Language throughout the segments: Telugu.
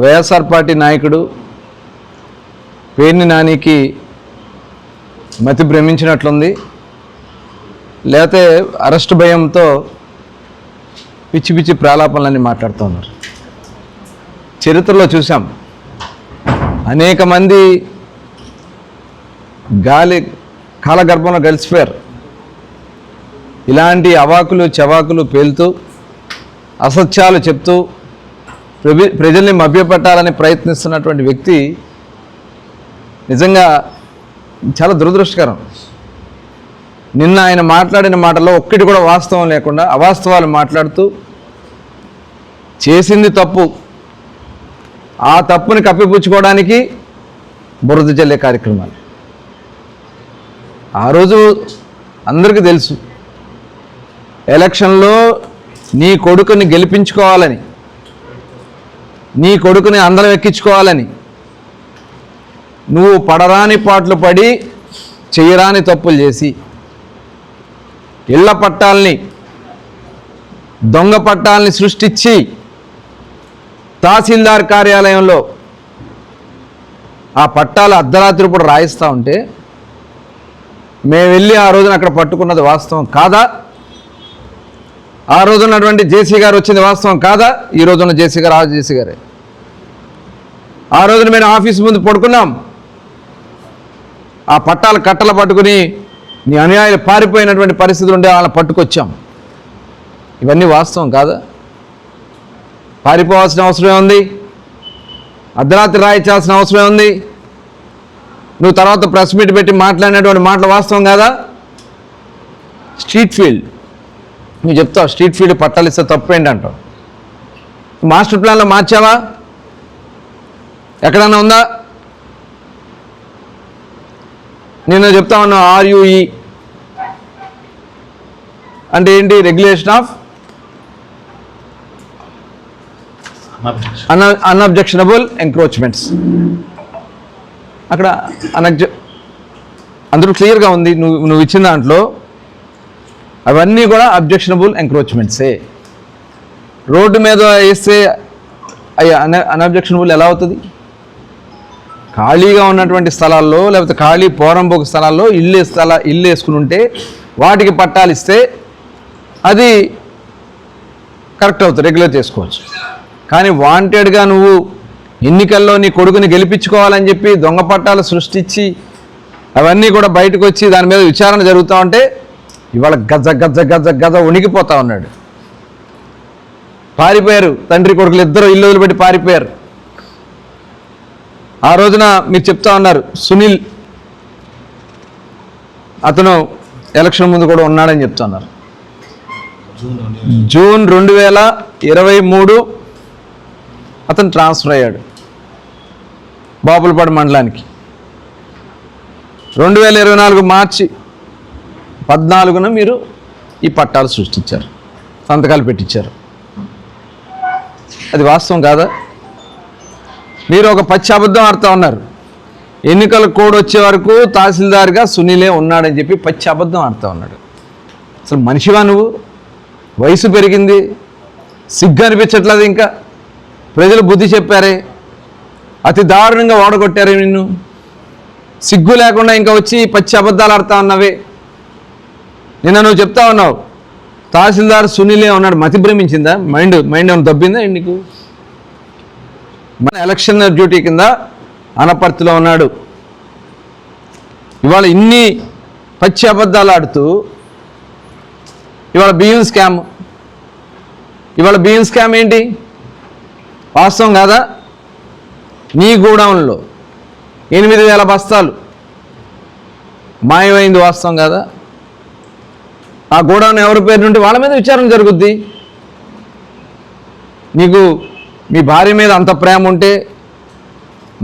వైఎస్ఆర్ పార్టీ నాయకుడు పేర్ని నానికి మతి భ్రమించినట్లుంది. లేకపోతే అరెస్ట్ భయంతో పిచ్చి పిచ్చి ప్రాలాపనలన్నీ మాట్లాడుతున్నారు. చరిత్రలో చూసాం అనేక మంది గాలి కాలగర్భంలో కలిసిపోయారు ఇలాంటి అవాకులు చవాకులు పేలుతూ అసత్యాలు చెప్తూ ప్రజల్ని మభ్యపెట్టాలని ప్రయత్నిస్తున్నటువంటి వ్యక్తి నిజంగా చాలా దురదృష్టకరం. నిన్న ఆయన మాట్లాడిన మాటలో ఒక్కటి కూడా వాస్తవం లేకుండా అవాస్తవాలు మాట్లాడుతూ చేసింది తప్పు. ఆ తప్పుని కప్పిపుచ్చుకోవడానికి బురద జల్లే కార్యక్రమాలు. ఆ రోజు అందరికీ తెలుసు. ఎలక్షన్లో నీ కొడుకుని గెలిపించుకోవాలని నీ కొడుకుని అందరం ఎక్కించుకోవాలని. నువ్వు పడరాని పాటలు పడి చేయరాని తప్పులు చేసి ఇళ్ళ పట్టాలని దొంగ పట్టాలని సృష్టించి తహసీల్దార్ కార్యాలయంలో ఆ పట్టాలు అర్ధరాత్రి పూట రాయిస్తూ ఉంటే మేము వెళ్ళి ఆ రోజున అక్కడ పట్టుకున్నది వాస్తవం కాదా? ఆ రోజు ఉన్నటువంటి జేసీ గారు వచ్చింది వాస్తవం కాదా? ఈ రోజున్న జేసీ గారు ఆ జేసీ గారే. ఆ రోజున మేము ఆఫీస్ ముందు పడుకున్నాం. ఆ పట్టాలు కట్టలు పట్టుకుని నీ అనుయాయులు పారిపోయినటువంటి పరిస్థితులు ఉండే వాళ్ళని పట్టుకొచ్చాం. ఇవన్నీ వాస్తవం కాదా? పారిపోవాల్సిన అవసరమే ఉంది. అర్ధరాత్రి రాయించాల్సిన అవసరం ఉంది. నువ్వు తర్వాత ప్రెస్ మీట్ పెట్టి మాట్లాడినటువంటి మాటలు వాస్తవం కాదా? Street field. నువ్వు చెప్తావు స్ట్రీట్ ఫీల్డ్ పట్టాలు ఇస్తే తప్పేంటి అంటావు మాస్టర్ ప్లాన్లో మార్చావా? ఎక్కడన్నా ఉందా? నేను చెప్తా ఉన్నా ఆర్యుఈ అంటే ఏంటి? Regulation of un unobjectionable encroachments అక్కడ అనబ్జె అందులో క్లియర్గా ఉంది. నువ్వు నువ్వు ఇచ్చిన దాంట్లో అవన్నీ కూడా అబ్జెక్షనబుల్ ఎంక్రోచ్మెంట్సే రోడ్డు మీద వేస్తే అయ్యా అన్ అన్అబ్జెక్షనబుల్ ఎలా అవుతుంది? ఖాళీగా ఉన్నటువంటి స్థలాల్లో లేకపోతే ఖాళీ పోరంబోకు స్థలాల్లో ఇల్లు స్థల ఇల్లు వేసుకుని ఉంటే వాటికి పట్టాలు ఇస్తే అది కరెక్ట్ అవుతుంది రెగ్యులర్ చేసుకోవచ్చు. కానీ వాంటెడ్గా నువ్వు ఎన్నికల్లో నీ కొడుకుని గెలిపించుకోవాలని చెప్పి దొంగ పట్టాలు సృష్టించి అవన్నీ కూడా బయటకు వచ్చి దాని మీద విచారణ జరుగుతూ ఉంటే ఇవాళ గజ గజ గజ గజ ఉనికిపోతా ఉన్నాడు. పారిపోయారు తండ్రి కొడుకులు ఇద్దరు ఇల్లు వదిలిపెట్టి పారిపోయారు. ఆ రోజున మీరు చెప్తా ఉన్నారు సునీల్ అతను ఎలక్షన్ ముందు కూడా ఉన్నాడని చెప్తా ఉన్నారు. జూన్ రెండు వేల ఇరవై మూడు అతను ట్రాన్స్ఫర్ అయ్యాడు బాపులపాడు మండలానికి. రెండు వేల ఇరవై నాలుగు మార్చి పద్నాలుగున మీరు ఈ పట్టాలు సృష్టించారు సంతకాలు పెట్టించారు. అది వాస్తవం కాదా? మీరు ఒక పచ్చి అబద్ధం ఆడుతూ ఉన్నారు. ఎన్నికల కోడ్ వచ్చే వరకు తహసీల్దార్గా సునీలే ఉన్నాడని చెప్పి పచ్చి అబద్ధం ఆడుతూ ఉన్నాడు. అసలు మనిషివా నువ్వు? వయసు పెరిగింది. సిగ్గు అనిపించట్లేదు ఇంకా. ప్రజలు బుద్ధి చెప్పారే. అతి దారుణంగా ఓడగొట్టారే నిన్ను. సిగ్గు లేకుండా ఇంకా వచ్చి పచ్చి అబద్ధాలు ఆడుతా ఉన్నవే. నిన్న నువ్వు చెప్తా ఉన్నావు. తహసీల్దార్ సునీలే ఉన్నాడు. మతి భ్రమించిందా? మైండ్ మైండ్ ఏమైనా దబ్బిందా ఏంటి నీకు? మన ఎలక్షన్ డ్యూటీ కింద అనపర్తిలో ఉన్నాడు. ఇవాళ ఇన్ని పచ్చి అబద్ధాలు ఆడుతూ ఇవాళ బియ్యం స్కామ్. ఇవాళ బియ్యం స్కామ్ ఏంటి? వాస్తవం కాదా? నీ గోడౌన్లో ఎనిమిది వేల బస్తాలు. మాయమైంది వాస్తవం కాదా? ఆ గోడౌన్ ఎవరి పేరు నుండి వాళ్ళ మీద విచారణ జరుగుద్ది? నీకు మీ భార్య మీద అంత ప్రేమ ఉంటే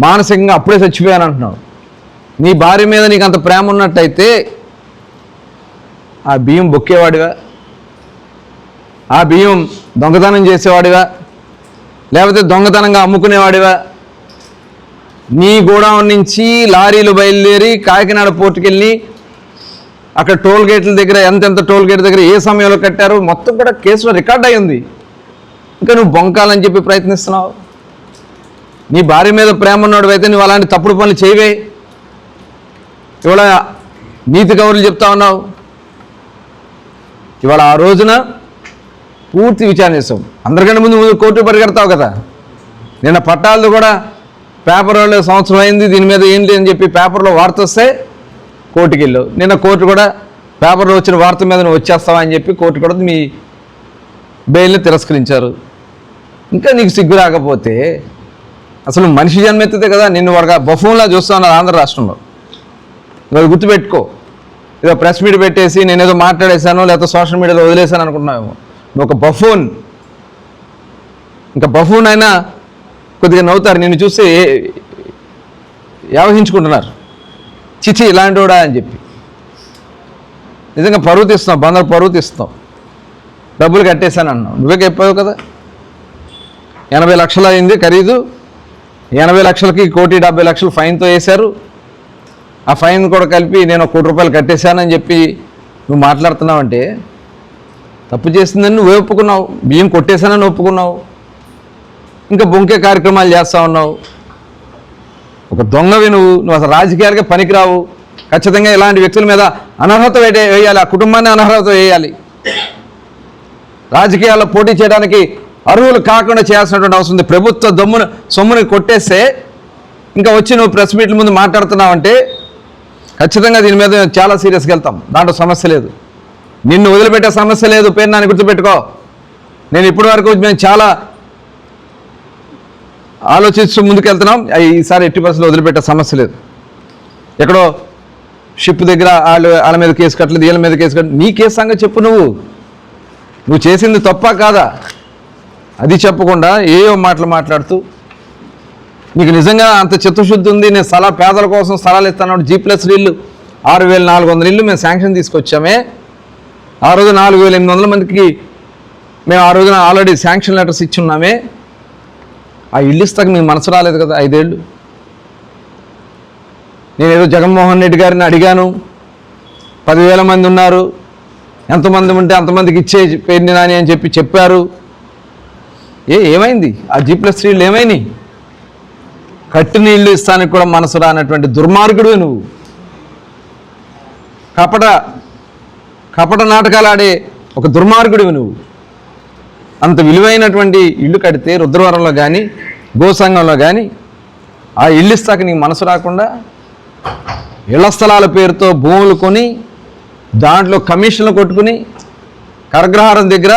మానసికంగా అప్పుడే చచ్చిపోయాను అంటున్నావు. నీ భార్య మీద నీకు అంత ప్రేమ ఉన్నట్టయితే ఆ బియ్యం బొక్కేవాడివా? ఆ బియ్యం దొంగతనం చేసేవాడివా? లేకపోతే దొంగతనంగా అమ్ముకునేవాడివా? నీ గోడౌన్ నుంచి లారీలు బయలుదేరి కాకినాడ పోర్టుకెళ్ళి అక్కడ టోల్ గేట్ల దగ్గర ఎంతెంత టోల్ గేట్ దగ్గర ఏ సమయంలో కట్టారో మొత్తం కూడా కేసులో రికార్డ్ అయ్యింది. ఇంకా నువ్వు బొంకాలని చెప్పి ప్రయత్నిస్తున్నావు? నీ భార్య మీద ప్రేమ ఉన్నాడు అయితే నువ్వు అలాంటి తప్పుడు పనులు చేయవే. ఇవాళ నీతి కౌరులు చెప్తా ఉన్నావు. ఇవాళ ఆ రోజున పూర్తి విచారణ చేస్తాం. అందరికంటే ముందు ముందు కోర్టు పరిగెడతావు కదా. నిన్న పట్టాలది కూడా పేపర్లో సంవత్సరం అయింది దీని మీద ఏం లేదని చెప్పి పేపర్లో వార్త వస్తే కోర్టుకి వెళ్ళావు. నిన్న కోర్టు కూడా పేపర్లో వచ్చిన వార్త మీద నువ్వు వచ్చేస్తావా అని చెప్పి కోర్టు కూడా మీ బెయిల్ని తిరస్కరించారు. ఇంకా నీకు సిగ్గు రాకపోతే అసలు మనిషి జన్మెత్తితే కదా నిన్ను వాడుగా బఫూన్లా చూస్తా ఆంధ్ర రాష్ట్రంలో. నువ్వు గుర్తుపెట్టుకో. ఏదో ప్రెస్ మీట్ పెట్టేసి నేను ఏదో మాట్లాడేశాను లేకపోతే సోషల్ మీడియాలో వదిలేశాను అనుకుంటున్నావేమో. నువ్వు ఒక బఫూన్. ఇంకా బఫూన్ అయినా కొద్దిగా నవ్వుతారు. నిన్ను చూస్తే వ్యవహించుకుంటున్నారు చిచి ఇలాంటివాడా అని చెప్పి. నిజంగా పరువు తీస్తున్నావు బందరు పరువు తీస్తున్నావు. డబ్బులు కట్టేశాను అన్నావు నువ్వే చెప్పావు కదా? ఎనభై లక్షలు అయింది ఖరీదు. ఎనభై లక్షలకి కోటి డెబ్బై లక్షలు ఫైన్తో వేశారు. ఆ ఫైన్ కూడా కలిపి నేను కోటి రూపాయలు కట్టేశానని చెప్పి నువ్వు మాట్లాడుతున్నావంటే తప్పు చేసిందని నువ్వు ఒప్పుకున్నావు. బియ్యం కొట్టేశానని ఒప్పుకున్నావు. ఇంకా బొంకే కార్యక్రమాలు చేస్తూ ఉన్నావు. ఒక దొంగవి నువ్వు. నువ్వు అసలు రాజకీయాలకే పనికిరావు. ఖచ్చితంగా ఇలాంటి వ్యక్తుల మీద అనర్హత వేయాలి. ఆ కుటుంబాన్ని అనర్హత వేయాలి. రాజకీయాల్లో పోటీ చేయడానికి అర్హులు కాకుండా చేయాల్సినటువంటి అవసరం ఉంది. ప్రభుత్వ దమ్మును సొమ్ముని కొట్టేస్తే ఇంకా వచ్చి నువ్వు ప్రెస్ మీట్ల ముందు మాట్లాడుతున్నావంటే ఖచ్చితంగా దీని మీద చాలా సీరియస్గా వెళ్తాం. దాంట్లో సమస్య లేదు. నిన్ను వదిలిపెట్టే సమస్య లేదు. పేరు నాని గుర్తుపెట్టుకో. నేను ఇప్పటి వరకు మేము చాలా ఆలోచిస్తూ ముందుకెళ్తున్నాం. ఈసారి ఎట్టి పరిస్థితులు వదిలిపెట్టే సమస్య లేదు. ఎక్కడో షిప్ దగ్గర వాళ్ళు వాళ్ళ మీద కేసు కట్టలేదు వీళ్ళ మీద కేసు కట్టలేదు నీ కేసు సంగతి చెప్పు నువ్వు. నువ్వు చేసింది తప్ప కాదా? అది చెప్పకుండా ఏయో మాటలు మాట్లాడుతూ నీకు నిజంగా అంత చిత్తశుద్ధి ఉంది నేను స్థలా పేదల కోసం స్థలాలు ఇస్తాను జీ ప్లస్ ఇల్లు. ఆరు వేల నాలుగు వందల ఇల్లు మేము శాంక్షన్ తీసుకొచ్చామే. ఆ రోజు నాలుగు వేల ఎనిమిది వందల మందికి మేము ఆ రోజున ఆల్రెడీ శాంక్షన్ లెటర్స్ ఇచ్చున్నామే ఆ ఇల్లు ఇస్తాక మీ మనసు రాలేదు కదా ఐదేళ్ళు. నేను ఏదో జగన్మోహన్ రెడ్డి గారిని అడిగాను. పదివేల మంది ఉన్నారు. ఎంతమంది ఉంటే అంతమందికి ఇచ్చే పేరుని నాని అని చెప్పి చెప్పారు. ఏ ఏమైంది? ఆ జీ ప్లస్ త్రీలు ఏమైనాయి? కట్టి నీళ్ళు ఇస్తానికి కూడా మనసు రానటువంటి దుర్మార్గుడు నువ్వు. కపట కపట నాటకాలు ఆడే ఒక దుర్మార్గుడివి నువ్వు. అంత విలువైనటువంటి ఇల్లు కడితే రుద్రవరంలో కానీ గోసంగంలో కానీ ఆ ఇల్లు ఇస్తాక నీకు మనసు రాకుండా ఇళ్ళ స్థలాల పేరుతో భూములు కొని దాంట్లో కమిషన్లు కొట్టుకుని కరగ్రహారం దగ్గర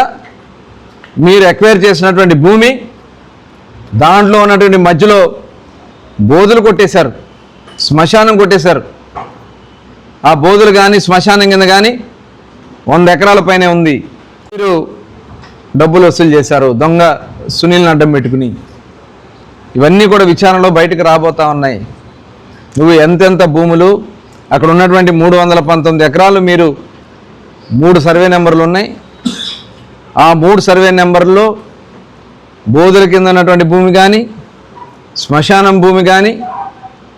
మీరు ఎక్వైర్ చేసినటువంటి భూమి దాంట్లో ఉన్నటువంటి మధ్యలో బోధులు కొట్టేశారు శ్మశానం కొట్టేశారు. ఆ బోధులు కానీ శ్మశానం కింద కానీ వంద ఎకరాల పైనే ఉంది. మీరు డబ్బులు వసూలు చేశారు దొంగ సునీల్ని అడ్డం పెట్టుకుని. ఇవన్నీ కూడా విచారణలో బయటకు రాబోతా ఉన్నాయి. నువ్వు ఎంతెంత భూములు అక్కడ ఉన్నటువంటి మూడు వందల పంతొమ్మిది ఎకరాలు మీరు మూడు సర్వే నెంబర్లు ఉన్నాయి. ఆ మూడు సర్వే నెంబర్లో బోధుల కింద ఉన్నటువంటి భూమి కానీ శ్మశానం భూమి కానీ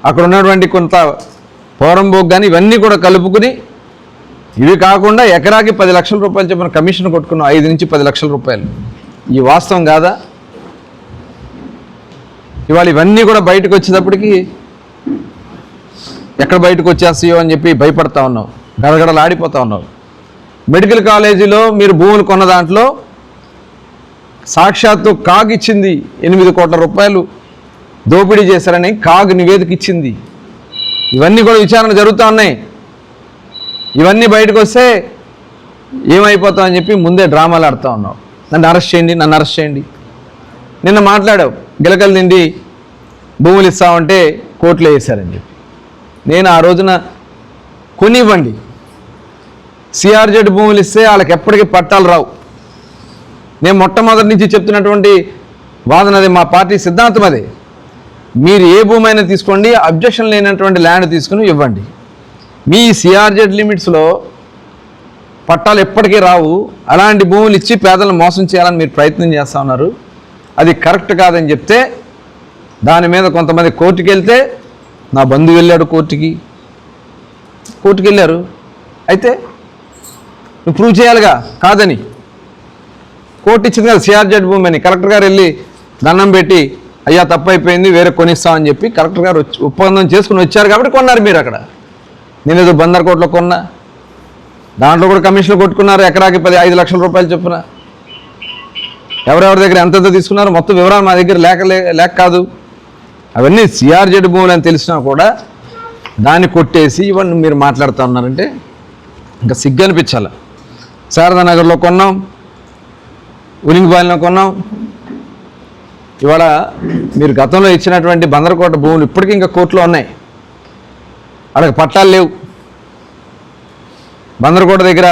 అక్కడ ఉన్నటువంటి కొంత పోరంబోక్ కానీ ఇవన్నీ కూడా కలుపుకుని ఇవి కాకుండా ఎకరాకి పది లక్షల రూపాయలు చెప్పిన కమిషన్ కొట్టుకున్నాం. ఐదు నుంచి పది లక్షల రూపాయలు. ఈ వాస్తవం కాదా? ఇవాళ ఇవన్నీ కూడా బయటకు వచ్చేటప్పటికి ఎక్కడ బయటకు వచ్చేస్తాయో అని చెప్పి భయపడతా ఉన్నావు. గడగడలాడిపోతా ఉన్నావు. మెడికల్ కాలేజీలో మీరు భూములు కొన్న దాంట్లో సాక్షాత్తు కాగ్ ఇచ్చింది ఎనిమిది కోట్ల రూపాయలు దోపిడీ చేశారని కాగ్ నివేదిక ఇచ్చింది. ఇవన్నీ కూడా విచారణ జరుగుతూ ఉన్నాయి. ఇవన్నీ బయటకు వస్తే ఏమైపోతాం అని చెప్పి ముందే డ్రామాలు ఆడుతూ ఉన్నావు. నన్ను అరెస్ట్ చేయండి నన్ను అరెస్ట్ చేయండి. నిన్న మాట్లాడావు గిలకలు తిండి భూములు ఇస్తామంటే కోర్టులో వేశారని చెప్పి. నేను ఆ రోజున కొనివ్వండి. సిఆర్జెడ్ భూములు ఇస్తే వాళ్ళకి ఎప్పటికీ పట్టాలు రావు. నేను మొట్టమొదటి నుంచి చెప్తున్నటువంటి వాదన అది మా పార్టీ సిద్ధాంతం అది. మీరు ఏ భూమి అయినా తీసుకోండి అబ్జెక్షన్ లేనటువంటి ల్యాండ్ తీసుకుని ఇవ్వండి. మీ సిఆర్జెడ్ లిమిట్స్లో పట్టాలు ఎప్పటికీ రావు. అలాంటి భూములు ఇచ్చి పేదలను మోసం చేయాలని మీరు ప్రయత్నం చేస్తూ ఉన్నారు. అది కరెక్ట్ కాదని చెప్తే దాని మీద కొంతమంది కోర్టుకి వెళ్తే నా బంధువు వెళ్ళాడు కోర్టుకి. కోర్టుకి వెళ్ళారు. అయితే నువ్వు ప్రూవ్ చేయాలిగా? కాదని. కోర్టు ఇచ్చింది కదా సిఆర్జెడ్ భూమి అని కలెక్టర్ గారు వెళ్ళి దండం పెట్టి అయ్యా తప్పైపోయింది వేరే కొనిస్తామని చెప్పి కలెక్టర్ గారు ఒప్పందం చేసుకుని వచ్చారు కాబట్టి కొన్నారు మీరు అక్కడ. నేను ఏదో బందర్కోట్లో కొన్నా. దాంట్లో కూడా కమిషన్ కొట్టుకున్నారు. ఎకరాకి పది ఐదు లక్షల రూపాయలు చొప్పున. ఎవరెవరి దగ్గర ఎంతెంత తీసుకున్నారు మొత్తం వివరాలు మా దగ్గర లేక లేక కాదు. అవన్నీ సిఆర్జెడ్ భూములు అని తెలిసినా కూడా దాన్ని కొట్టేసి ఇవన్నీ మీరు మాట్లాడుతూ ఉన్నారంటే ఇంకా సిగ్గు అనిపించాలి? శారదా నగర్లో కొన్నాం ఉలింగిపాలెంలో కొన్నాం. ఇవాళ మీరు గతంలో ఇచ్చినటువంటి బందరకోట భూములు ఇప్పటికీ ఇంకా కోర్టులో ఉన్నాయి. అక్కడ పట్టాలు లేవు. బందరకోట దగ్గర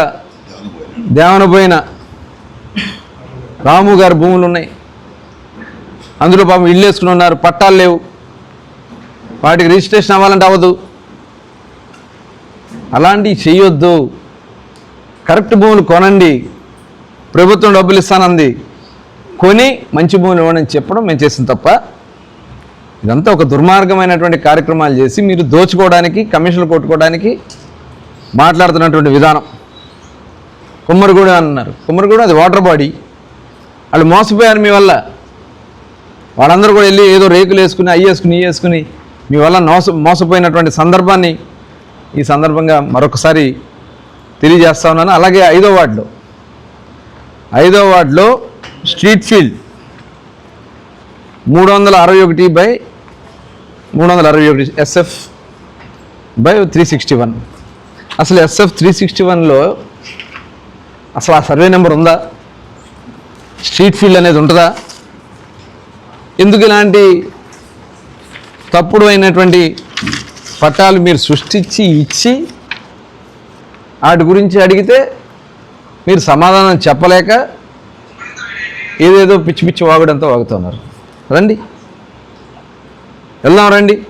దేవనపోయిన రాము గారి భూములు ఉన్నాయి. అందులో పాపం ఇల్లు వేసుకుని ఉన్నారు పట్టాలు లేవు. వాటికి రిజిస్ట్రేషన్ అవ్వాలంటే అవ్వదు. అలాంటివి చేయొద్దు. కరెక్ట్ భూములు కొనండి ప్రభుత్వం డబ్బులు ఇస్తానంది కొని మంచి భూములు ఇవ్వడం చెప్పడం మేము చేసిన తప్ప ఇదంతా ఒక దుర్మార్గమైనటువంటి కార్యక్రమాలు చేసి మీరు దోచుకోవడానికి కమిషన్లు కొట్టుకోవడానికి మాట్లాడుతున్నటువంటి విధానం. కుమ్మరిగూడెం అన్నారు. కుమ్మరిగూడెం అది వాటర్ బాడీ. వాళ్ళు మోసపోయారు మీ వల్ల. వాళ్ళందరూ కూడా వెళ్ళి ఏదో రేకులు వేసుకుని అవి వేసుకుని ఇవి వేసుకుని మీ వల్ల మోస మోసపోయినటువంటి సందర్భాన్ని ఈ సందర్భంగా మరొకసారి తెలియజేస్తా ఉన్నాను. అలాగే ఐదో వార్డులో ఐదో వార్డులో స్ట్రీట్ ఫీల్డ్ మూడు వందల అరవై ఒకటి బై మూడు వందల అరవై ఒకటి SF by three sixty one అసలు ఎస్ఎఫ్ త్రీ సిక్స్టీ వన్లో అసలు ఆ సర్వే నెంబర్ ఉందా? స్ట్రీట్ ఫీల్డ్ అనేది ఉంటుందా? ఎందుకు ఇలాంటి తప్పుడు అయినటువంటి పట్టాలు మీరు సృష్టించి ఇచ్చి వాటి గురించి అడిగితే మీరు సమాధానం చెప్పలేక ఏదేదో పిచ్చి పిచ్చి వాగుడంతా వాగుతున్నారు. రండి. వెళ్దాం రండి.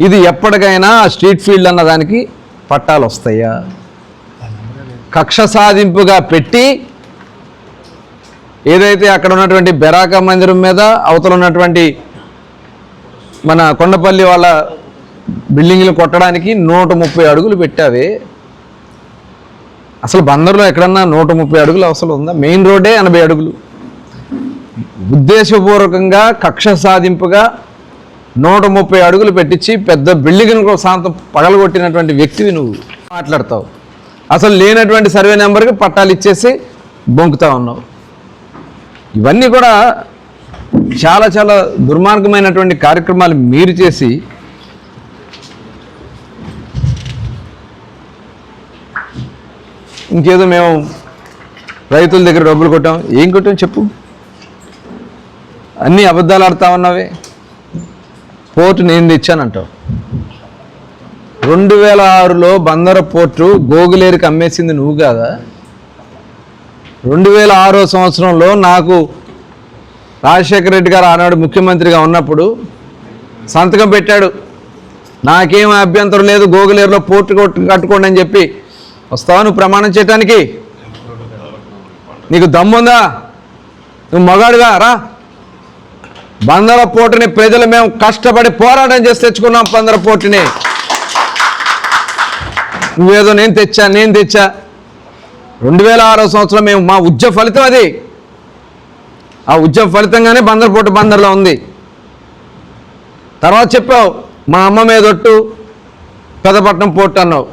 ఇది ఎప్పటికైనా స్ట్రీట్ ఫీల్డ్ అన్న దానికి పట్టాలు వస్తాయా? కక్ష సాధింపుగా పెట్టి ఏదైతే అక్కడ ఉన్నటువంటి బెరాక మందిరం మీద అవతల ఉన్నటువంటి మన కొండపల్లి వాళ్ళ బిల్డింగ్లు కొట్టడానికి నూట ముప్పై అడుగులు పెట్టావే. అసలు బందర్లో ఎక్కడన్నా నూట ముప్పై అడుగులు అవసరం ఉందా? మెయిన్ రోడ్డే ఎనభై అడుగులు. ఉద్దేశపూర్వకంగా కక్ష సాధింపుగా నూట ముప్పై అడుగులు పెట్టించి పెద్ద బిల్డింగ్ను శాంతం పగలగొట్టినటువంటి వ్యక్తివి నువ్వు. మాట్లాడతావు. అసలు లేనటువంటి సర్వే నెంబర్కి పట్టాలు ఇచ్చేసి బొంకుతా ఉన్నావు. ఇవన్నీ కూడా చాలా చాలా దుర్మార్గమైనటువంటి కార్యక్రమాలు మీరు చేసి ఇంకేదో మేము రైతుల దగ్గర డబ్బులు కొట్టాం. ఏం కొట్టాం చెప్పు. అన్నీ అబద్ధాలు ఆడుతా ఉన్నావే. పోర్టు నేను తెచ్చానంటావు. రెండు వేల ఆరులో బందర పోర్టు గోగులేరుకి అమ్మేసింది నువ్వు కాదా? రెండు వేల ఆరో సంవత్సరంలో నాకు రాజశేఖర రెడ్డి గారు ఆనాడు ముఖ్యమంత్రిగా ఉన్నప్పుడు సంతకం పెట్టాడు. నాకేం అభ్యంతరం లేదు గోగులేరులో పోర్టు కొట్టు కట్టుకోండి అని చెప్పి వస్తావా నువ్వు ప్రమాణం చేయటానికి? నీకు దమ్ముందా నువ్వు మగాడుగా రా. బందర పోటుని ప్రజలు మేము కష్టపడి పోరాటం చేసి తెచ్చుకున్నాం బందర పోటీని. నువ్వేదో నేను తెచ్చా నేను తెచ్చా. రెండు వేల ఆరో సంవత్సరం మేము మా ఉద్యమ ఫలితం అది. ఆ ఉద్యమ ఫలితంగానే బందర్ పోటు బందర్లో ఉంది. తర్వాత చెప్పావు మా అమ్మ మీదొట్టు పెదపట్నం పోర్ట్ అన్నావు.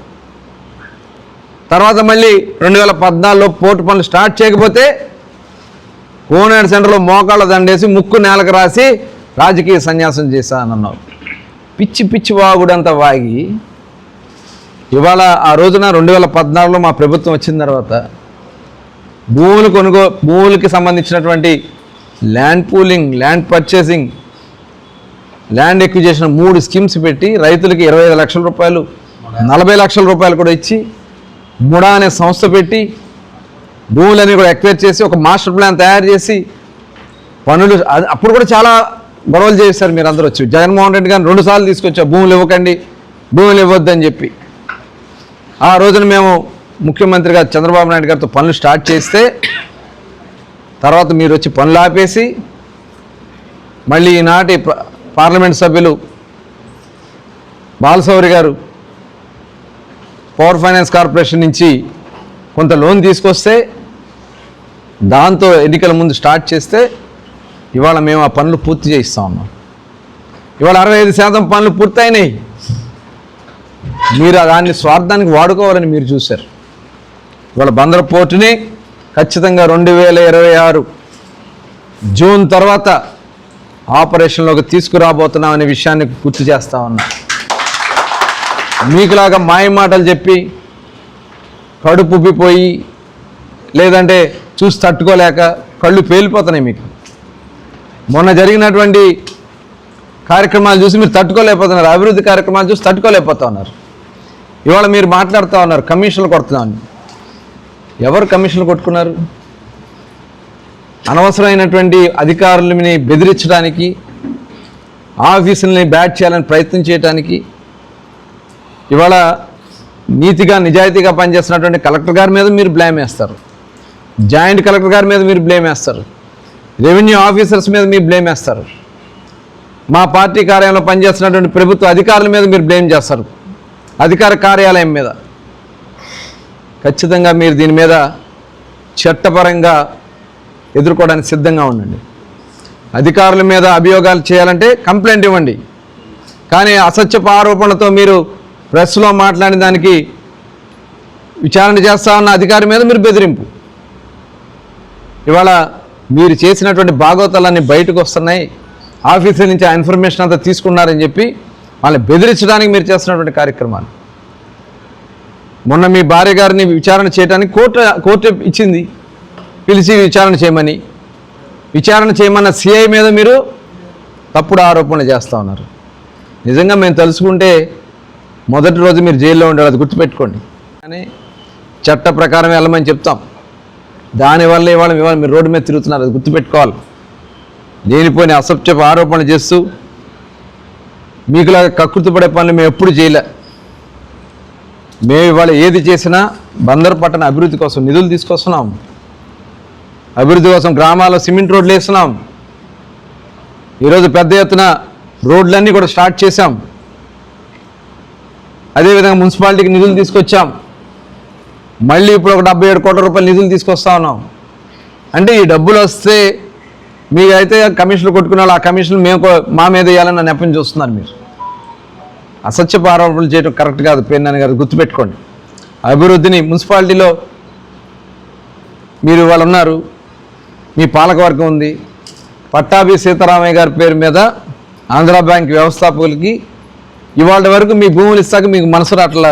తర్వాత మళ్ళీ రెండు వేల పద్నాలుగులో పోర్టు పనులు స్టార్ట్ చేయకపోతే కోనేడు సెంటర్లో మోకాళ్ళ దండేసి ముక్కు నేలకు రాసి రాజకీయ సన్యాసం చేశానన్నావు పిచ్చి పిచ్చి వాగుడంతా వాగి ఇవాళ ఆ రోజున రెండు వేల పద్నాలుగులో మా ప్రభుత్వం వచ్చిన తర్వాత భూములు కొనుగో భూములకి సంబంధించినటువంటి land pooling land purchasing land acquisition మూడు స్కీమ్స్ పెట్టి రైతులకి ఇరవై ఐదు లక్షల రూపాయలు నలభై లక్షల రూపాయలు కూడా ఇచ్చి ముడా అనే సంస్థ పెట్టి భూములన్నీ కూడా ఎక్వైర్ చేసి ఒక మాస్టర్ ప్లాన్ తయారు చేసి పనులు అప్పుడు కూడా చాలా గొడవలు చేశారు మీరు అందరూ వచ్చి. జగన్మోహన్ రెడ్డి గారిని రెండుసార్లు తీసుకొచ్చారు. భూములు ఇవ్వకండి భూములు ఇవ్వద్దని చెప్పి. ఆ రోజున మేము ముఖ్యమంత్రి గారు చంద్రబాబు నాయుడు గారితో పనులు స్టార్ట్ చేస్తే తర్వాత మీరు వచ్చి పనులు ఆపేసి మళ్ళీ ఈనాటి ప- పార్లమెంట్ సభ్యులు బాలసౌరి గారు పవర్ ఫైనాన్స్ కార్పొరేషన్ నుంచి కొంత లోన్ తీసుకొస్తే దాంతో ఎన్నికల ముందు స్టార్ట్ చేస్తే ఇవాళ మేము ఆ పనులు పూర్తి చేయిస్తా ఉన్నాం. ఇవాళ అరవై ఐదు శాతం పనులు పూర్తయినాయి. మీరు దాన్ని స్వార్థానికి వాడుకోవాలని మీరు చూశారు. ఇవాళ బందర పోర్టుని ఖచ్చితంగా రెండు వేల ఇరవై ఆరు జూన్ తర్వాత ఆపరేషన్లోకి తీసుకురాబోతున్నాం అనే విషయాన్ని గుర్తు చేస్తా ఉన్నా. మీకులాగా మాయ మాటలు చెప్పి కడుపు ఉబ్బిపోయి లేదంటే చూసి తట్టుకోలేక కళ్ళు పేలిపోతున్నాయి మీకు. మొన్న జరిగినటువంటి కార్యక్రమాలు చూసి మీరు తట్టుకోలేకపోతున్నారు. అభివృద్ధి కార్యక్రమాలు చూసి తట్టుకోలేకపోతా ఉన్నారు ఇవాళ మీరు మాట్లాడుతూ ఉన్నారు కమిషన్లు కొడుతున్నాను ఎవరు కమిషన్లు కొట్టుకున్నారు? అనవసరమైనటువంటి అధికారులని బెదిరించడానికి ఆఫీసుల్ని బ్యాట్ చేయాలని ప్రయత్నం చేయడానికి ఇవాళ నీతిగా నిజాయితీగా పనిచేస్తున్నటువంటి కలెక్టర్ గారి మీద మీరు బ్లేమ్ వేస్తారు. జాయింట్ కలెక్టర్ గారి మీద మీరు బ్లేమ్ వేస్తారు. రెవెన్యూ ఆఫీసర్స్ మీద మీరు బ్లేమ్ వేస్తారు. మా పార్టీ కార్యాలయంలో పనిచేస్తున్నటువంటి ప్రభుత్వ అధికారుల మీద మీరు బ్లేమ్ చేస్తారు. అధికార కార్యాలయం మీద. ఖచ్చితంగా మీరు దీని మీద చట్టపరంగా ఎదుర్కోవడానికి సిద్ధంగా ఉండండి. అధికారుల మీద అభియోగాలు చేయాలంటే కంప్లైంట్ ఇవ్వండి. కానీ అసత్యపు ఆరోపణలతో మీరు ప్రెస్లో మాట్లాడిన దానికి విచారణ చేస్తా ఉన్న అధికారి మీద మీరు బెదిరింపు. ఇవాళ మీరు చేసినటువంటి భాగవతాలన్నీ బయటకు వస్తున్నాయి. ఆఫీసుల నుంచి ఆ ఇన్ఫర్మేషన్ అంతా తీసుకున్నారని చెప్పి వాళ్ళని బెదిరించడానికి మీరు చేస్తున్నటువంటి కార్యక్రమాలు. మొన్న మీ భార్య గారిని విచారణ చేయడానికి కోర్టు కోర్టు ఇచ్చింది. పిలిచి విచారణ చేయమని. విచారణ చేయమన్న సిఐ మీద మీరు తప్పుడు ఆరోపణలు చేస్తూ ఉన్నారు. నిజంగా మేము తెలుసుకుంటే మొదటి రోజు మీరు జైల్లో ఉండాలి అది గుర్తుపెట్టుకోండి. కానీ చట్ట ప్రకారం వెళ్ళమని చెప్తాం. దానివల్ల ఇవాళ ఇవాళ మీరు రోడ్డు మీద తిరుగుతున్నారు అది గుర్తుపెట్టుకోవాలి. లేనిపోయిన అసభ్యపు ఆరోపణలు చేస్తూ మీకులాగా కకృతి పడే పనులు మేము ఎప్పుడు చేయలే. మేము ఇవాళ ఏది చేసినా బందర్ పట్టణ అభివృద్ధి కోసం నిధులు తీసుకొస్తున్నాం. అభివృద్ధి కోసం గ్రామాల్లో సిమెంట్ రోడ్లు వేస్తున్నాం. ఈరోజు పెద్ద ఎత్తున రోడ్లన్నీ కూడా స్టార్ట్ చేశాం. అదేవిధంగా మున్సిపాలిటీకి నిధులు తీసుకొచ్చాం. మళ్ళీ ఇప్పుడు ఒక డెబ్బై ఏడు కోట్ల రూపాయలు నిధులు తీసుకొస్తా ఉన్నాం. అంటే ఈ డబ్బులు వస్తే మీకైతే కమిషన్లు కొట్టుకున్న ఆ కమిషన్లు మేము మా మీద వేయాలని నెప్పని చూస్తున్నారు మీరు? అసత్య ఆరోపణలు చేయడం కరెక్ట్ కాదు పేర్నాని గారు గుర్తుపెట్టుకోండి. అభివృద్ధిని మున్సిపాలిటీలో మీరు వాళ్ళు ఉన్నారు మీ పాలకవర్గం ఉంది. పట్టాభి సీతారామయ్య గారి పేరు మీద ఆంధ్ర బ్యాంక్ వ్యవస్థాపకులకి ఇవాళ వరకు మీ భూములు ఇస్తాక మీకు మనసు రాట్లా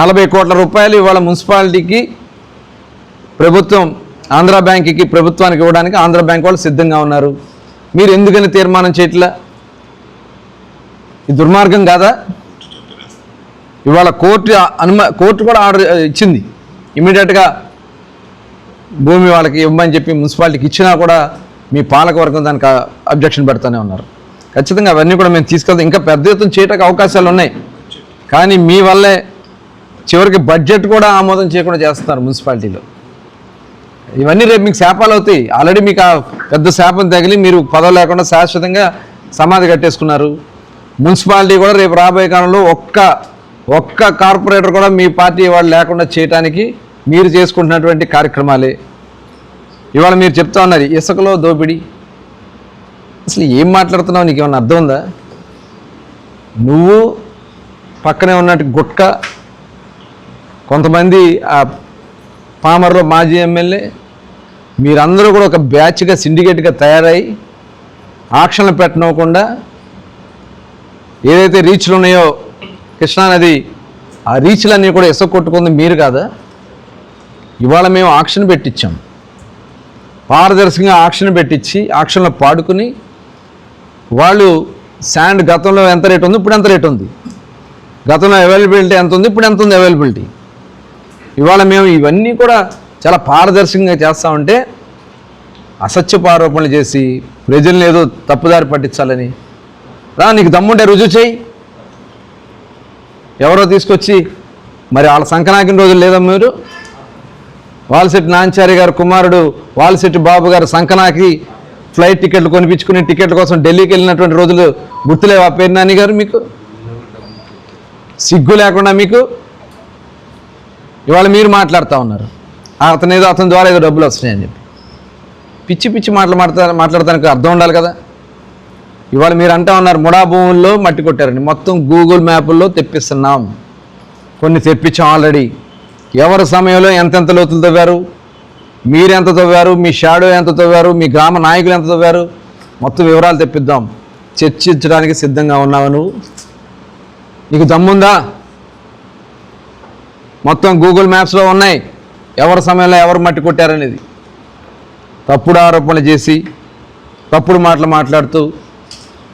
నలభై కోట్ల రూపాయలు ఇవాళ మున్సిపాలిటీకి ప్రభుత్వం ఆంధ్ర బ్యాంక్కి ప్రభుత్వానికి ఇవ్వడానికి ఆంధ్ర బ్యాంక్ వాళ్ళు సిద్ధంగా ఉన్నారు. మీరు ఎందుకని తీర్మానం చేయట్లా? ఇది దుర్మార్గం కాదా? ఇవాళ కోర్టు అనుమ కోర్టు కూడా ఆర్డర్ ఇచ్చింది. ఇమీడియట్గా భూమి వాళ్ళకి ఇవ్వమని చెప్పి మున్సిపాలిటీకి ఇచ్చినా కూడా మీ పాలకవర్గం దానికి అబ్జెక్షన్ పెడతానే ఉన్నారు. ఖచ్చితంగా అవన్నీ కూడా మేము తీసుకెళ్తాం. ఇంకా పెద్ద ఎత్తున చేయటానికి అవకాశాలు ఉన్నాయి. కానీ మీ వల్లే చివరికి బడ్జెట్ కూడా ఆమోదం చేయకుండా చేస్తున్నారు మున్సిపాలిటీలో. ఇవన్నీ రేపు మీకు శాపాలు అవుతాయి. ఆల్రెడీ మీకు ఆ పెద్ద శాపం తగిలి మీరు పదవి లేకుండా శాశ్వతంగా సమాధి కట్టేసుకున్నారు. మున్సిపాలిటీ కూడా రేపు రాబోయే కాలంలో ఒక్క ఒక్క కార్పొరేటర్ కూడా మీ పార్టీ వాళ్ళు లేకుండా చేయడానికి మీరు చేసుకుంటున్నటువంటి కార్యక్రమాలే. ఇవాళ మీరు చెప్తా ఉన్నారు ఇసుకలో దోపిడీ. అసలు ఏం మాట్లాడుతున్నావు? నీకు ఏమన్నా అర్థం ఉందా? నువ్వు పక్కనే ఉన్నట్టు గుట్క కొంతమంది ఆ పామర్లో మాజీ ఎమ్మెల్యే మీరందరూ కూడా ఒక బ్యాచ్గా సిండికేట్గా తయారై ఆక్షన్లు పెట్టనివ్వకుండా ఏదైతే రీచ్లు ఉన్నాయో కృష్ణానది ఆ రీచ్లన్నీ కూడా ఇసుక కొట్టుకుంది మీరు కాదా? ఇవాళ మేము ఆక్షన్ పెట్టించాం పారదర్శకంగా ఆక్షన్ పెట్టించి ఆక్షన్లో పాడుకుని వాళ్ళు శాండ్ గతంలో ఎంత రేట్ ఉంది ఇప్పుడు ఎంత రేట్ ఉంది? గతంలో అవైలబిలిటీ ఎంత ఉంది? ఇప్పుడు ఎంత ఉంది అవైలబిలిటీ ఇవాళ మేము ఇవన్నీ కూడా చాలా పారదర్శకంగా చేస్తామంటే అసత్యపు ఆరోపణలు చేసి ప్రజల్ని ఏదో తప్పుదారి పట్టించాలని. రా నీకు దమ్ముంటే రుజువు చేయి. ఎవరో తీసుకొచ్చి మరి వాళ్ళ సంకనాకిన రోజులు లేదా మీరు? వాలశెట్టి నాంచారి గారు కుమారుడు వాలశెట్టి బాబు గారు సంకనాకి ఫ్లైట్ టికెట్లు కొనిపించుకుని టికెట్ల కోసం ఢిల్లీకి వెళ్ళినటువంటి రోజులు గుర్తులేవా పేరు నాని గారు మీకు? సిగ్గు లేకుండా మీకు? ఇవాళ మీరు మాట్లాడుతూ ఉన్నారు. అతను ఏదో అతని ద్వారా ఏదో డబ్బులు వస్తున్నాయని చెప్పి. పిచ్చి పిచ్చి మాటలు మాట్లాడ మాట్లాడటానికి అర్థం ఉండాలి కదా. ఇవాళ మీరు అంటా ఉన్నారు ముడా భూముల్లో మట్టి కొట్టారండి మొత్తం గూగుల్ మ్యాపుల్లో తెప్పిస్తున్నాం. కొన్ని తెప్పించాం ఆల్రెడీ. ఎవరి సమయంలో ఎంతెంత లోతులు తవ్వారు? మీరు ఎంత తవ్వారు మీ షాడో ఎంత తవ్వారు మీ గ్రామ నాయకులు ఎంత తవ్వారు? మొత్తం వివరాలు తెప్పిద్దాం. చర్చించడానికి సిద్ధంగా ఉన్నావు నువ్వు? నీకు దమ్ముందా? మొత్తం గూగుల్ మ్యాప్స్లో ఉన్నాయి. ఎవరి సమయంలో ఎవరు మట్టి కొట్టారనేది. తప్పుడు ఆరోపణలు చేసి తప్పుడు మాటలు మాట్లాడుతూ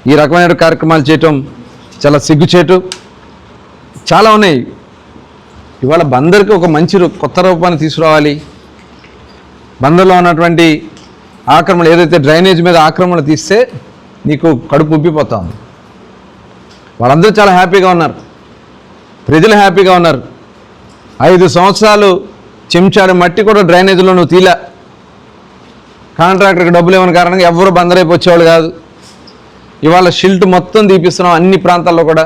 ఈ రకమైన కార్యక్రమాలు చేయటం చాలా సిగ్గుచేటు. చాలా ఉన్నాయి. ఇవాళ బందరికి ఒక మంచి కొత్త రూపాన్ని తీసుకురావాలి. బందర్లో ఉన్నటువంటి ఆక్రమణ ఏదైతే డ్రైనేజ్ మీద ఆక్రమణ తీస్తే నీకు కడుపు ఉబ్బిపోతా ఉంది. వాళ్ళందరూ చాలా హ్యాపీగా ఉన్నారు. ప్రజలు హ్యాపీగా ఉన్నారు. ఐదు సంవత్సరాలు చెంచాడు మట్టి కూడా డ్రైనేజీలో నువ్వు తీలా. కాంట్రాక్టర్కి డబ్బులు ఇవ్వని కారణంగా ఎవరు బందరైపు వచ్చేవాళ్ళు కాదు. ఇవాళ షిల్ట్ మొత్తం తీపిస్తున్నాం అన్ని ప్రాంతాల్లో కూడా.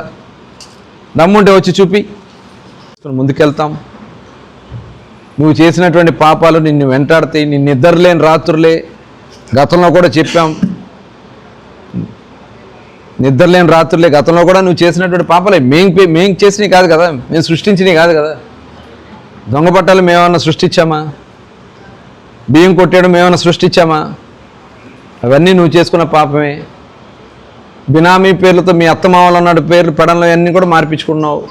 దమ్ముంటే వచ్చి చూపి. ముందుకెళ్తాం. నువ్వు చేసినటువంటి పాపాలు నిన్ను వెంటాడతాయి నిన్ను నిద్రలేని రాత్రులే. గతంలో కూడా చెప్పాం. నిద్రలేని రాత్రులే. గతంలో కూడా నువ్వు చేసినటువంటి పాపాలే. మేం మేము మేం చేసినవి కాదు కదా. మేము సృష్టించినవి కాదు కదా. దొంగ పట్టాలు మేమన్నా సృష్టించామా? బియ్యం కొట్టేయడం మేమన్నా సృష్టించామా? అవన్నీ నువ్వు చేసుకున్న పాపమే. బినామీ పేర్లతో మీ అత్తమామలు ఉన్నాడు పేర్లు పడంలో అన్నీ కూడా మార్పించుకున్నావు.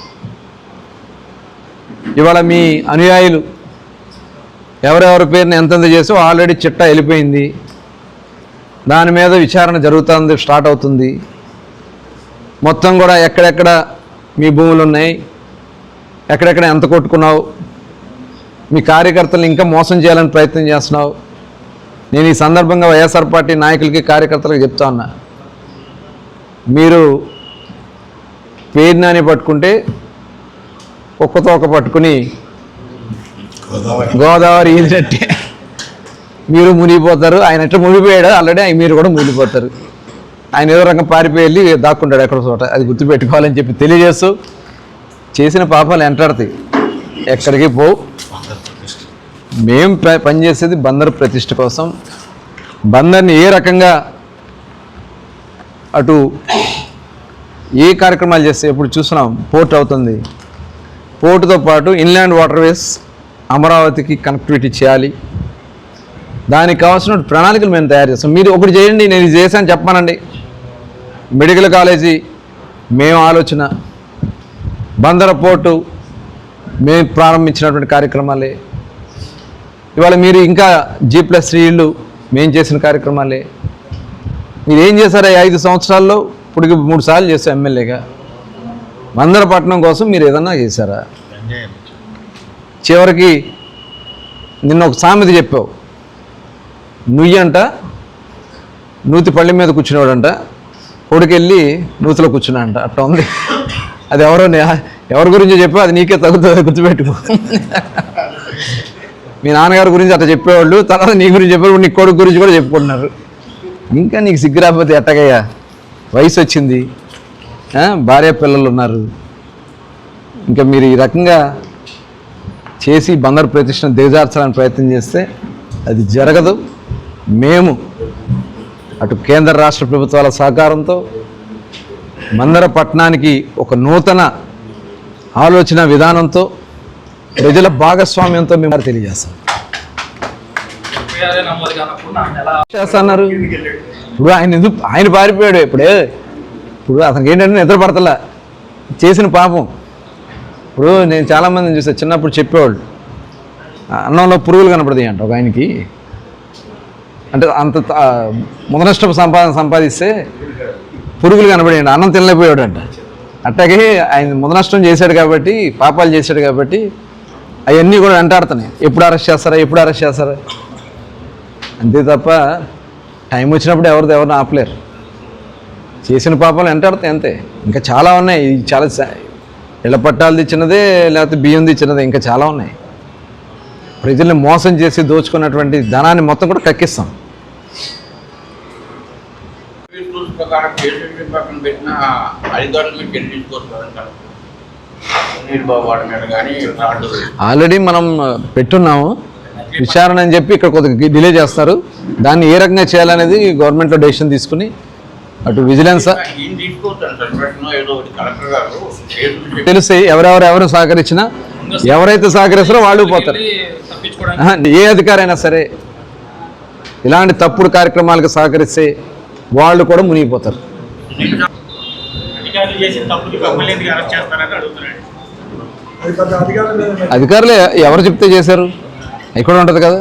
ఇవాళ మీ అనుయాయులు ఎవరెవరి పేరుని ఎంతెంత చేసో ఆల్రెడీ చిట్టా వెళ్ళిపోయింది. దాని మీద విచారణ జరుగుతుంది స్టార్ట్ అవుతుంది. మొత్తం కూడా ఎక్కడెక్కడ మీ భూములు ఉన్నాయి ఎక్కడెక్కడ ఎంత కొట్టుకున్నావు మీ కార్యకర్తలు ఇంకా మోసం చేయాలని ప్రయత్నం చేస్తున్నావు. నేను ఈ సందర్భంగా వైఎస్ఆర్ పార్టీ నాయకులకి కార్యకర్తలకు చెప్తా ఉన్నా. మీరు పేరునాని పట్టుకుంటే ఒక్కతో ఒక పట్టుకుని గోదావరి. ఈదినట్టే మీరు మునిగిపోతారు. ఆయన ఎట్లా మునిగిపోయాడు? ఆల్రెడీ ఆయన మీరు కూడా మునిగిపోతారు. ఆయన ఏదో రకంగా పారిపోయి వెళ్ళి దాక్కుంటాడు ఎక్కడో చోట. అది గుర్తుపెట్టుకోవాలని చెప్పి తెలియజేస్తూ చేసిన పాపాలు ఎంటాడతాయి ఎక్కడికి పోవు మేము పనిచేసేది బందర్ ప్రతిష్ట కోసం. బందర్ని ఏ రకంగా అటు ఏ కార్యక్రమాలు చేస్తే ఇప్పుడు చూస్తున్నాం. పోర్ట్ అవుతుంది. పోర్టుతో పాటు ఇన్లాండ్ వాటర్వేస్ అమరావతికి కనెక్టివిటీ చేయాలి. దానికి కావాల్సిన ప్రణాళికలు మేము తయారు చేస్తాం. మీరు ఒకటి చేయండి నేను ఇది చేశాను చెప్పానండి. మెడికల్ కాలేజీ మేము ఆలోచన. బందర పోర్టు మేము ప్రారంభించినటువంటి కార్యక్రమాలే. ఇవాళ మీరు ఇంకా జీ ప్లస్ స్త్రీలు మేము చేసిన కార్యక్రమాలే. మీరు ఏం చేశారా ఐదు సంవత్సరాల్లో? ఇప్పటికి మూడు సార్లు చేశారు ఎమ్మెల్యేగా. మందరపట్నం కోసం మీరు ఏదన్నా చేశారా? చివరికి నిన్న ఒక సామెత చెప్పావు. నుయ్యంట నూతి పళ్ళెం మీద కూర్చునేవాడంట కొడుకెళ్ళి నూతిలో కూర్చున్నాడంట. అట్లా ఉంది. అది ఎవరో ఎవరి గురించి చెప్పావు అది నీకే తగ్గుతుంది గుర్తుపెట్టుకో. మీ నాన్నగారి గురించి అట్లా చెప్పేవాళ్ళు తర్వాత నీ గురించి చెప్పారు నీ కొడుకు గురించి కూడా చెప్పుకుంటున్నారు. ఇంకా నీకు సిగ్గు రాకపోతే ఎట్టగయ్యా? వయసు వచ్చింది. భార్య పిల్లలు ఉన్నారు. ఇంకా మీరు ఈ రకంగా చేసి బందరు ప్రతిష్టను దిగజార్చాలని ప్రయత్నం చేస్తే అది జరగదు. మేము అటు కేంద్ర రాష్ట్ర ప్రభుత్వాల సహకారంతో మందర పట్టణానికి ఒక నూతన ఆలోచన విధానంతో ప్రజల భాగస్వామ్యంతో మేము తెలియజేస్తాం. చేస్తున్నారు. ఇప్పుడు ఆయన ఎందుకు ఆయన పారిపోయాడు ఇప్పుడే. ఇప్పుడు అతనికి ఏంటంటే నిద్ర పడతలా. చేసిన పాపం. ఇప్పుడు నేను చాలామందిని చూసా. చిన్నప్పుడు చెప్పేవాళ్ళు. అన్నంలో పురుగులు కనపడతాయి అంట ఒక ఆయనకి. అంటే అంత ఆ, ముదనష్టపు సంపాదన సంపాదిస్తే పురుగులు కనపడేయండి. అన్నం తినలేకపోయాడు అంట అట్టాగే ఆయన ముదనష్టం చేశాడు కాబట్టి పాపాలు చేశాడు కాబట్టి అవన్నీ కూడా వెంటాడుతున్నాయి. ఎప్పుడు అరెస్ట్ చేస్తారా ఎప్పుడు అరెస్ట్ చేస్తారా? అంతే తప్ప టైం వచ్చినప్పుడు ఎవరిది ఎవరిని ఆపలేరు. చేసిన పాపాలు వెంటాడుతాయి అంతే. ఇంకా చాలా ఉన్నాయి. చాలా ఇళ్ళ పట్టాలు ఇచ్చినదే లేకపోతే బియ్యం ఇచ్చినదే ఇంకా చాలా ఉన్నాయి. ప్రజల్ని మోసం చేసి దోచుకున్నటువంటి ధనాన్ని మొత్తం కూడా కక్కిస్తాం. ఆల్రెడీ మనం పెట్టున్నాము. విచారణ అని చెప్పి ఇక్కడ కొద్దిగా డిలే చేస్తారు. దాన్ని ఏ రకంగా చేయాలనేది గవర్నమెంట్లో డెసిషన్ తీసుకుని అటు విజిలెన్స్ తెలిసి ఎవరెవరు ఎవరు సహకరించినా ఎవరైతే సహకరిస్తారో వాళ్ళు పోతారు. ఏ అధికారైనా సరే ఇలాంటి తప్పుడు కార్యక్రమాలకు సహకరిస్తే వాళ్ళు కూడా మునిగిపోతారు. అధికారులు ఎవరు చెప్తే చేశారు? ఇక్కడ ఉంటుంది కదా.